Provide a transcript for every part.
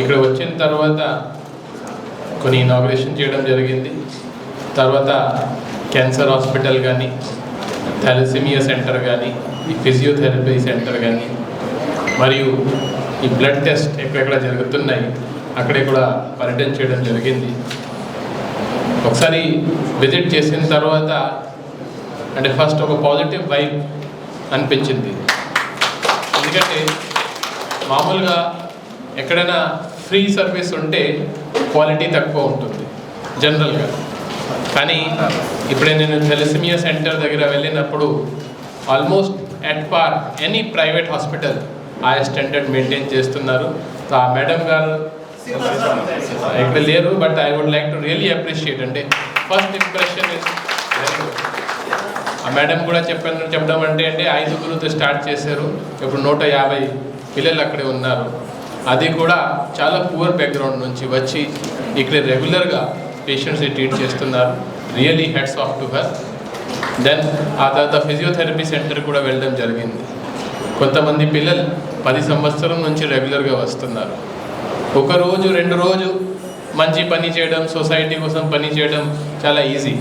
ఇక్కడ వచ్చిన తర్వాత కొన్ని ఇనాగ్రేషన్ చేయడం జరిగింది. తర్వాత క్యాన్సర్ హాస్పిటల్ కానీ థాలసీమియా సెంటర్ కానీ ఈ ఫిజియోథెరపీ సెంటర్ కానీ మరియు ఈ బ్లడ్ టెస్ట్ ఎక్కడెక్కడ జరుగుతున్నాయి అక్కడే కూడా పర్యటన చేయడం జరిగింది. ఒకసారి విజిట్ చేసిన తర్వాత అంటే ఫస్ట్ ఒక పాజిటివ్ వైబ్ అనిపించింది. ఎందుకంటే మామూలుగా ఎక్కడైనా ఫ్రీ సర్వీస్ ఉంటే క్వాలిటీ తక్కువ ఉంటుంది జనరల్గా. కానీ ఇప్పుడే నేను థెలిసిమియా సెంటర్ దగ్గర వెళ్ళినప్పుడు almost at par any private hospital ఆ స్టాండర్డ్ మెయింటైన్ చేస్తున్నారు. సో ఆ మేడం గారు ఇక్కడ లేరు but I would like to really appreciate. అంటే ఫస్ట్ ఇంప్రెషన్ ఇస్ ఆ మేడం కూడా చెప్పాను చెప్పడం అంటే అంటే ఐదుగురుతో స్టార్ట్ చేశారు. ఇప్పుడు నూట యాభై పిల్లలు అక్కడే ఉన్నారు. అది కూడా చాలా పూర్ బ్యాక్గ్రౌండ్ నుంచి వచ్చి ఇక్కడ రెగ్యులర్గా పేషెంట్స్ని ట్రీట్ చేస్తున్నారు. Really hats off to her then ఆ తర్వాత ఫిజియోథెరపీ సెంటర్ కూడా వెళ్ళడం జరిగింది. కొంతమంది పిల్లలు పది సంవత్సరం నుంచి రెగ్యులర్గా వస్తున్నారు. ఒక రోజు రెండు రోజు మంచి పని చేయడం సొసైటీ కోసం పని చేయడం చాలా ఈజీ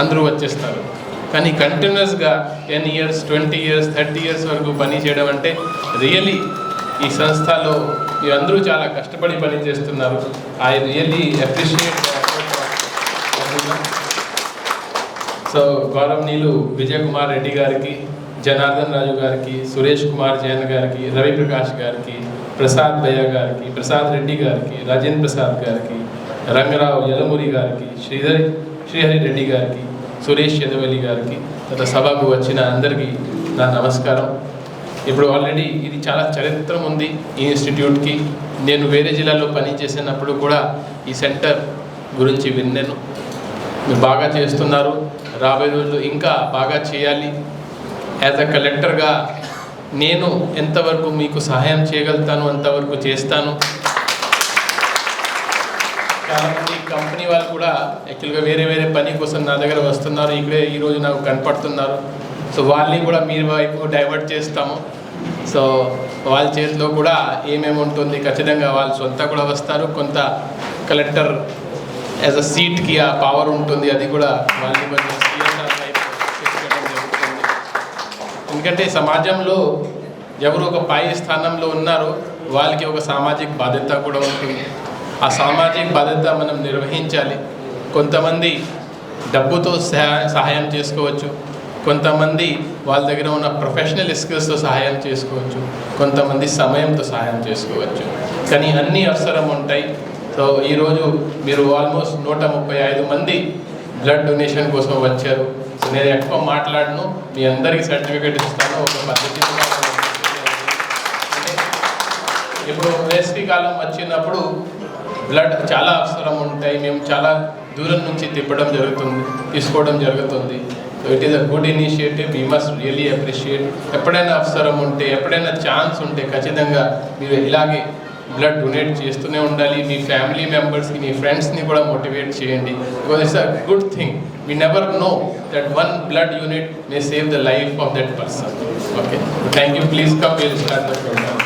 అందరూ వచ్చేస్తారు. కానీ కంటిన్యూస్గా ten years twenty years thirty years వరకు పని చేయడం అంటే రియలీ ఈ సంస్థలో మీరందరూ చాలా కష్టపడి పని చేస్తున్నారు ఐ రియల్లీ అప్రిషియేట్ సో గౌరవనీయులు విజయ్ కుమార్ రెడ్డి గారికి జనార్దన్ రాజు గారికి సురేష్ కుమార్ జైన్ గారికి రవి ప్రకాష్ గారికి ప్రసాద్ భయ్య గారికి ప్రసాద్ రెడ్డి గారికి రాజేంద్ర ప్రసాద్ గారికి రంగరావు యలమూరి గారికి శ్రీధరి శ్రీహరి రెడ్డి గారికి సురేష్ యదవల్లి గారికి గత సభకు వచ్చిన అందరికీ నా నమస్కారం. ఇప్పుడు ఆల్రెడీ ఇది చాలా చరిత్ర ఉంది ఈ ఇన్స్టిట్యూట్కి. నేను వేరే జిల్లాలో పనిచేసినప్పుడు కూడా ఈ సెంటర్ గురించి విన్నాను. మీరు బాగా చేస్తున్నారు. రాబోయే రోజులు ఇంకా బాగా చేయాలి. యాజ్ అ కలెక్టర్గా నేను ఎంతవరకు మీకు సహాయం చేయగలుగుతాను అంతవరకు చేస్తాను. చాలామంది కంపెనీ వాళ్ళు కూడా యాక్చువల్గా వేరే వేరే పని కోసం నా దగ్గర వస్తున్నారు. ఇక్కడే ఈరోజు నాకు కనపడుతున్నారు. సో వాళ్ళని కూడా మీరు వైపు డైవర్ట్ చేస్తాము. సో వాళ్ళ చేతిలో కూడా ఏమేమి ఉంటుంది ఖచ్చితంగా వాళ్ళు సొంత కూడా వస్తారు. కొంత కలెక్టర్ యాజ్ అ సీట్కి ఆ పవర్ ఉంటుంది. అది కూడా వాళ్ళని కొంచెం జరుగుతుంది. ఎందుకంటే సమాజంలో ఎవరు ఒక పై స్థానంలో ఉన్నారో వాళ్ళకి ఒక సామాజిక బాధ్యత కూడా ఉంటుంది. ఆ సామాజిక బాధ్యత మనం నిర్వహించాలి. కొంతమంది డబ్బుతో సహాయం చేసుకోవచ్చు. కొంతమంది వాళ్ళ దగ్గర ఉన్న ప్రొఫెషనల్ స్కిల్స్తో సహాయం చేసుకోవచ్చు. కొంతమంది సమయంతో సహాయం చేసుకోవచ్చు. కానీ అన్ని అవసరం ఉంటాయి. సో ఈరోజు మీరు ఆల్మోస్ట్ నూట ముప్పై ఐదు మంది బ్లడ్ డొనేషన్ కోసం వచ్చారు. సో నేను ఎక్కువ మాట్లాడను. మీ అందరికీ సర్టిఫికేట్ ఇస్తాను. ఒక పద్ధతి ఇప్పుడు వేసవి కాలం వచ్చినప్పుడు బ్లడ్ చాలా అవసరం ఉంటాయి. మేము చాలా దూరం నుంచి తిప్పడం జరుగుతుంది తీసుకోవడం జరుగుతుంది. So it is a good initiative you must really appreciate ఎప్పుడైనా అవసరం ఉంటే ఎప్పుడైనా ఛాన్స్ ఉంటే ఖచ్చితంగా మీరు ఇలాగే బ్లడ్ డొనేట్ చేస్తూనే ఉండాలి. మీ ఫ్యామిలీ మెంబర్స్కి మీ ఫ్రెండ్స్ని కూడా మోటివేట్ చేయండి. Because it's a good thing we never know that one blood unit may save the life of that person okay thank you please come will start the programme